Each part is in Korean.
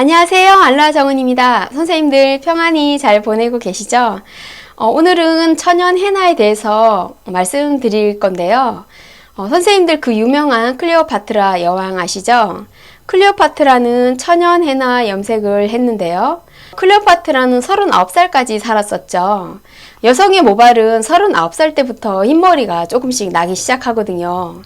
안녕하세요. 알라 정은입니다. 선생님들 평안히 잘 보내고 계시죠? 어, 오늘은 천연 헤나에 대해서 말씀드릴 건데요. 어, 선생님들 그 유명한 클레오파트라 여왕 아시죠? 클레오파트라는 천연 헤나 염색을 했는데요. 클레오파트라는 39살까지 살았었죠. 여성의 모발은 39살 때부터 흰머리가 조금씩 나기 시작하거든요.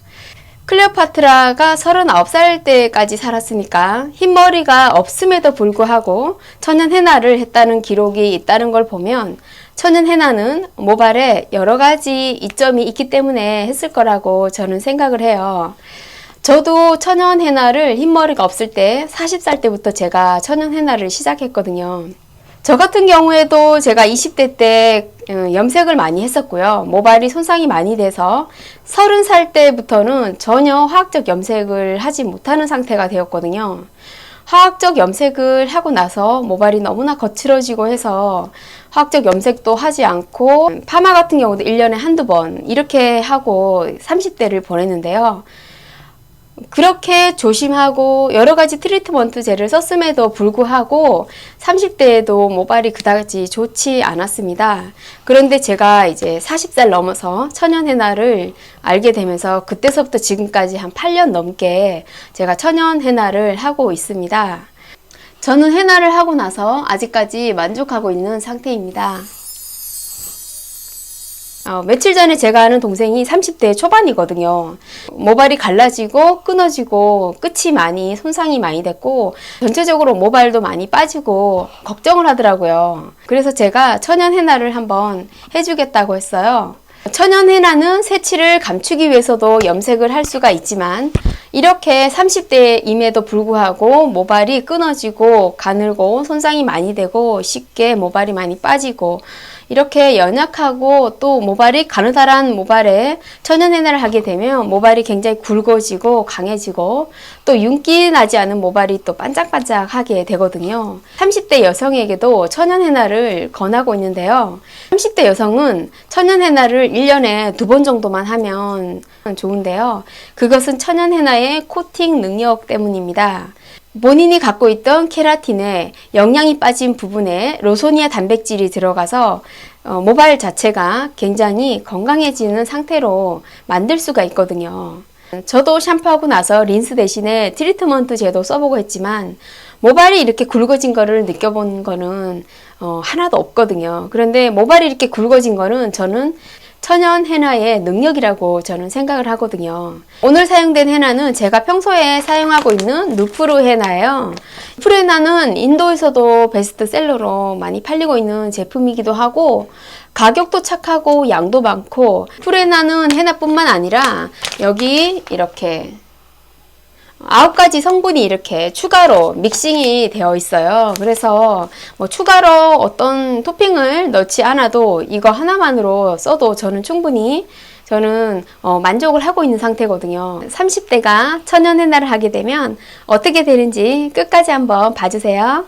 클레오파트라가 39살 때까지 살았으니까 흰머리가 없음에도 불구하고 천연 헤나를 했다는 기록이 있다는 걸 보면 천연 헤나는 모발에 여러 가지 이점이 있기 때문에 했을 거라고 저는 생각을 해요. 저도 천연 헤나를 흰머리가 없을 때 40살 때부터 제가 천연 헤나를 시작했거든요. 저 같은 경우에도 제가 20대 때 어, 염색을 많이 했었고요. 모발이 손상이 많이 돼서 30살 때부터는 전혀 화학적 염색을 하지 못하는 상태가 되었거든요. 화학적 염색을 하고 나서 모발이 너무나 거칠어지고 해서 화학적 염색도 하지 않고 파마 같은 경우도 1년에 한두 번 이렇게 하고 30대를 보냈는데요. 그렇게 조심하고 여러 가지 트리트먼트제를 썼음에도 불구하고 30대에도 모발이 그다지 좋지 않았습니다. 그런데 제가 이제 40살 넘어서 천연 헤나를 알게 되면서 그때서부터 지금까지 한 8년 넘게 제가 천연 헤나를 하고 있습니다. 저는 헤나를 하고 나서 아직까지 만족하고 있는 상태입니다. 어, 며칠 전에 제가 아는 동생이 30대 초반이거든요. 모발이 갈라지고 끊어지고 끝이 많이 손상이 많이 됐고 전체적으로 모발도 많이 빠지고 걱정을 하더라고요. 그래서 제가 천연 헤나를 한번 해주겠다고 했어요. 천연 헤나는 새치를 감추기 위해서도 염색을 할 수가 있지만 이렇게 30대임에도 불구하고 모발이 끊어지고 가늘고 손상이 많이 되고 쉽게 모발이 많이 빠지고 이렇게 연약하고 또 모발이 가느다란 모발에 천연 헤나를 하게 되면 모발이 굉장히 굵어지고 강해지고 또 윤기 나지 않은 모발이 또 반짝반짝하게 되거든요. 30대 여성에게도 천연 헤나를 권하고 있는데요. 30대 여성은 천연 헤나를 1년에 두 번 정도만 하면 좋은데요. 그것은 천연 헤나의 코팅 능력 때문입니다. 본인이 갖고 있던 케라틴에 영양이 빠진 부분에 로소니아 단백질이 들어가서 어, 모발 자체가 굉장히 건강해지는 상태로 만들 수가 있거든요. 저도 샴푸하고 나서 린스 대신에 트리트먼트 제도 써보고 했지만 모발이 이렇게 굵어진 거를 느껴본 거는 어, 하나도 없거든요. 그런데 모발이 이렇게 굵어진 거는 저는 천연 헤나의 능력이라고 저는 생각을 하거든요. 오늘 사용된 헤나는 제가 평소에 사용하고 있는 누프르 헤나예요. 누프르 헤나는 인도에서도 베스트셀러로 많이 팔리고 있는 제품이기도 하고 가격도 착하고 양도 많고 누프르 헤나는 헤나뿐만 아니라 여기 이렇게 아홉 가지 성분이 이렇게 추가로 믹싱이 되어 있어요. 그래서 뭐 추가로 어떤 토핑을 넣지 않아도 이거 하나만으로 써도 저는 충분히 저는 어, 만족을 하고 있는 상태거든요. 30대가 천연 헤나를 하게 되면 어떻게 되는지 끝까지 한번 봐주세요.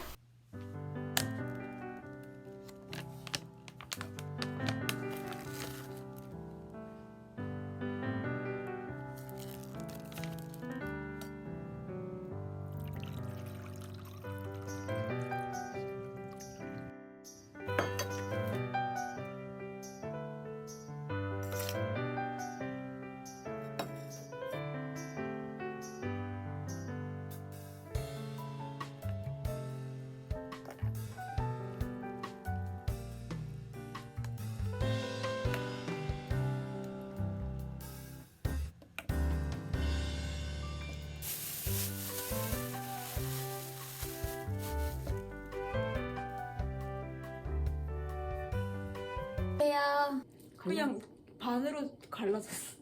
그냥 반으로 갈라졌어.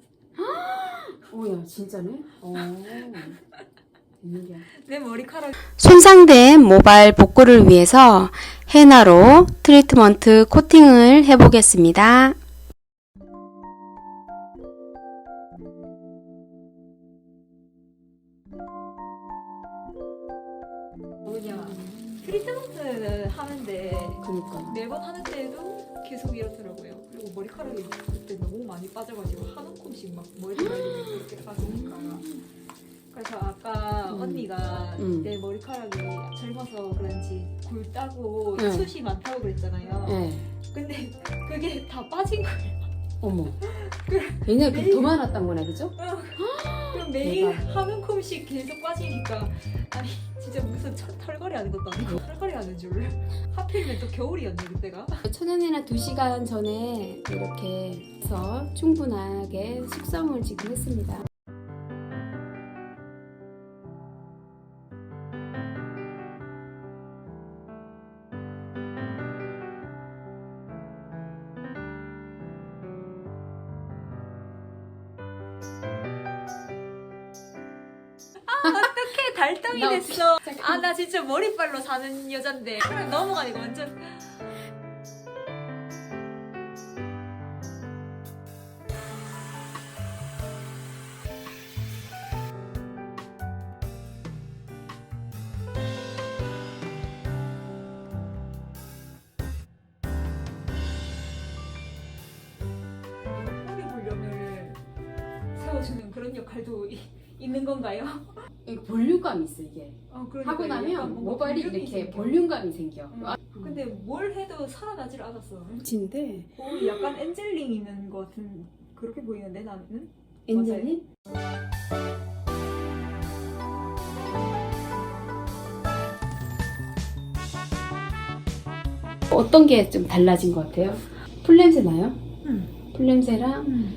오야 진짜네. 어. 내 머리카락 손상된 모발 복구를 위해서 헤나로 트리트먼트 코팅을 해보겠습니다. 뭐냐 트리트먼트 하는데 그러니까. 매번 하는 때에도 계속. 그리고 머리카락이 그때 너무 많이 빠져가지고 한 움큼씩 막 머리카락이 이렇게 빠지니까 그래서 아까 음. 언니가 음. 내 머리카락이 젊어서 그런지 굵다고 응. 숱이 많다고 그랬잖아요. 네. 근데 그게 다 빠진 거예요. 어머. 그- 얘네 매일- 더 많았단 거네, 그죠? 그럼 매일 대박. 한 움큼씩 계속 빠지니까 아니 진짜 무슨 철- 털거리 하는 것도 아니고 털거리 하는 줄. 하필이면 또 겨울이었네 그때가. 천연이나 2시간 전에 이렇게 해서 충분하게 숙성을 지금 했습니다. 달덩이 나 됐어? 아 나 진짜 머리빨로 사는 여잔데 그래 넘어가니까 완전 머리 볼륨을 세워주는 그런 역할도 이- 있는 건가요? 이게 볼륨감이 있어, 이게. 어, 그러니까 하고 약간 나면 뭔가 모발이 볼륨이 이렇게 생겨. 볼륨감이 생겨. 응. 근데 뭘 해도 살아나질 않았어. 진데 거의 약간 엔젤링 있는 것 같은 그렇게 보이는데 나는 엔젤이 어떤 게 좀 달라진 것 같아요? 풀 냄새 나요? 응. 풀 냄새랑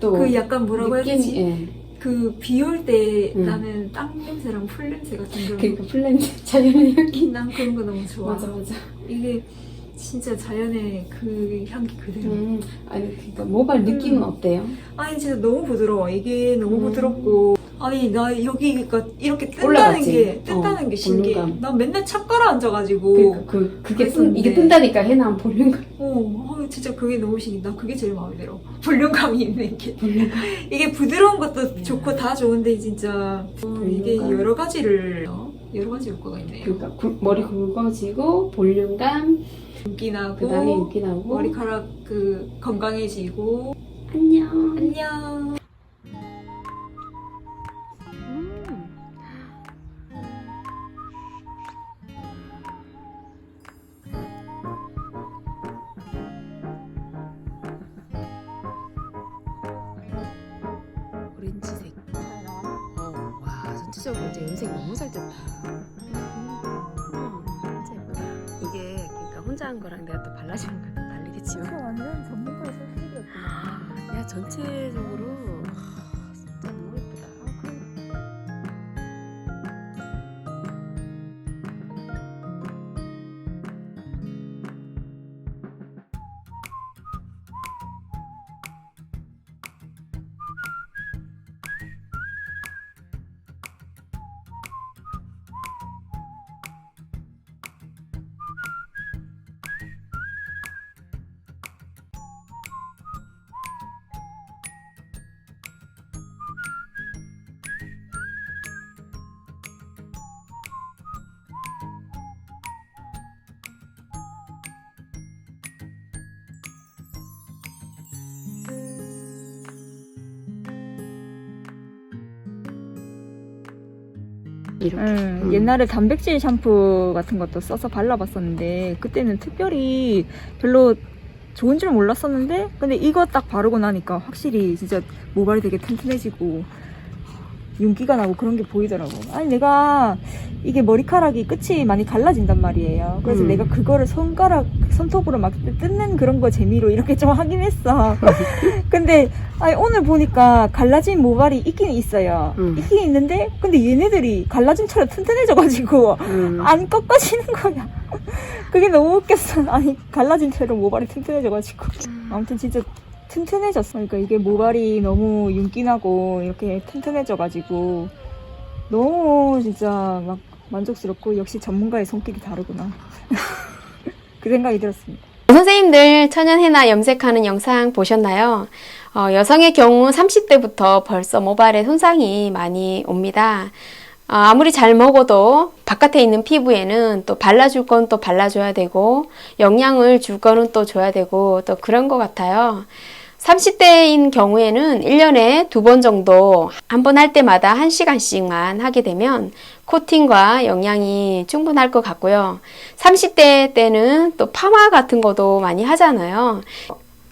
또 그 약간 뭐라고 해야 느낌, 되지? 예. 그 비 올때 응. 나는 땅 냄새랑 풀 냄새 같은 그런 그러니까 풀 냄새 자연의 향기. 난 그런 거 너무 좋아. 맞아 맞아. 이게 진짜 자연의 그 향기 그대로. 음, 아니 그러니까 모발 느낌은 음. 어때요? 아니 진짜 너무 부드러워. 이게 너무 음. 부드럽고 아니 나 여기가 이렇게 뜬다는 올라갔지? 게 뜬다는 어, 게 신기해. 볼륨감. 난 맨날 착 가라앉아가지고 그러니까 그 그게 뜬, 그랬었는데. 이게 뜬다니까 해남 볼륨감. 어, 어, 진짜 그게 너무 신기해. 나 그게 제일 마음에 들어. 볼륨감이 있는 게. 이게 부드러운 것도 야. 좋고 다 좋은데 진짜 어, 이게. 여러 가지를 어, 여러 가지 효과가 있네요. 그러니까 굵- 머리 굵어지고 볼륨감, 윤기 나고 그다음에 윤기 나고. 머리카락 그 건강해지고 안녕. 안녕. 전체적으로 이제 염색 너무 잘 됐다. 음, 진짜 예쁘다. 이게 그러니까 혼자 한 거랑 내가 또 발라주는 거랑 다르겠지만. 완전 전문가의 선택이었구나. 야 전체적으로 이렇게. 응, 음. 옛날에 단백질 샴푸 같은 것도 써서 발라봤었는데 그때는 특별히 별로 좋은 줄 몰랐었는데 근데 이거 딱 바르고 나니까 확실히 진짜 모발이 되게 튼튼해지고 윤기가 나고 그런 게 보이더라고. 아니 내가 이게 머리카락이 끝이 많이 갈라진단 말이에요. 그래서 음. 내가 그거를 손가락 손톱으로 막 뜯는 그런 거 재미로 이렇게 좀 하긴 했어. 근데 아니 오늘 보니까 갈라진 모발이 있긴 있어요. 음. 있긴 있는데 근데 얘네들이 갈라진처럼 튼튼해져가지고 음. 안 꺾어지는 거야. 그게 너무 웃겼어. 아니 갈라진 채로 모발이 튼튼해져가지고 아무튼 진짜 튼튼해졌어. 그러니까 이게 모발이 너무 윤기나고 이렇게 튼튼해져가지고 너무 진짜 막 만족스럽고 역시 전문가의 손길이 다르구나. 그 생각이 들었습니다. 선생님들 천연 해나 염색하는 영상 보셨나요? 어, 여성의 경우 30대부터 벌써 모발에 손상이 많이 옵니다. 어, 아무리 잘 먹어도 바깥에 있는 피부에는 또 발라줄 건 또 발라줘야 되고 영양을 줄 거는 또 줘야 되고 또 그런 것 같아요. 30대인 경우에는 1년에 두 번 정도 한 번 할 때마다 1시간씩만 하게 되면 코팅과 영양이 충분할 것 같고요. 30대 때는 또 파마 같은 것도 많이 하잖아요.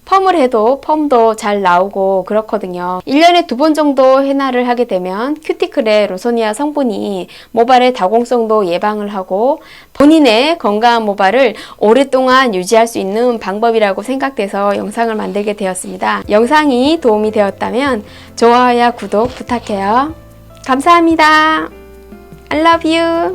펌을 해도 펌도 잘 나오고 그렇거든요. 1년에 두 번 정도 해나를 하게 되면 큐티클의 로소니아 성분이 모발의 다공성도 예방을 하고 본인의 건강한 모발을 오랫동안 유지할 수 있는 방법이라고 생각돼서 영상을 만들게 되었습니다. 영상이 도움이 되었다면 좋아요와 구독 부탁해요. 감사합니다. I love you.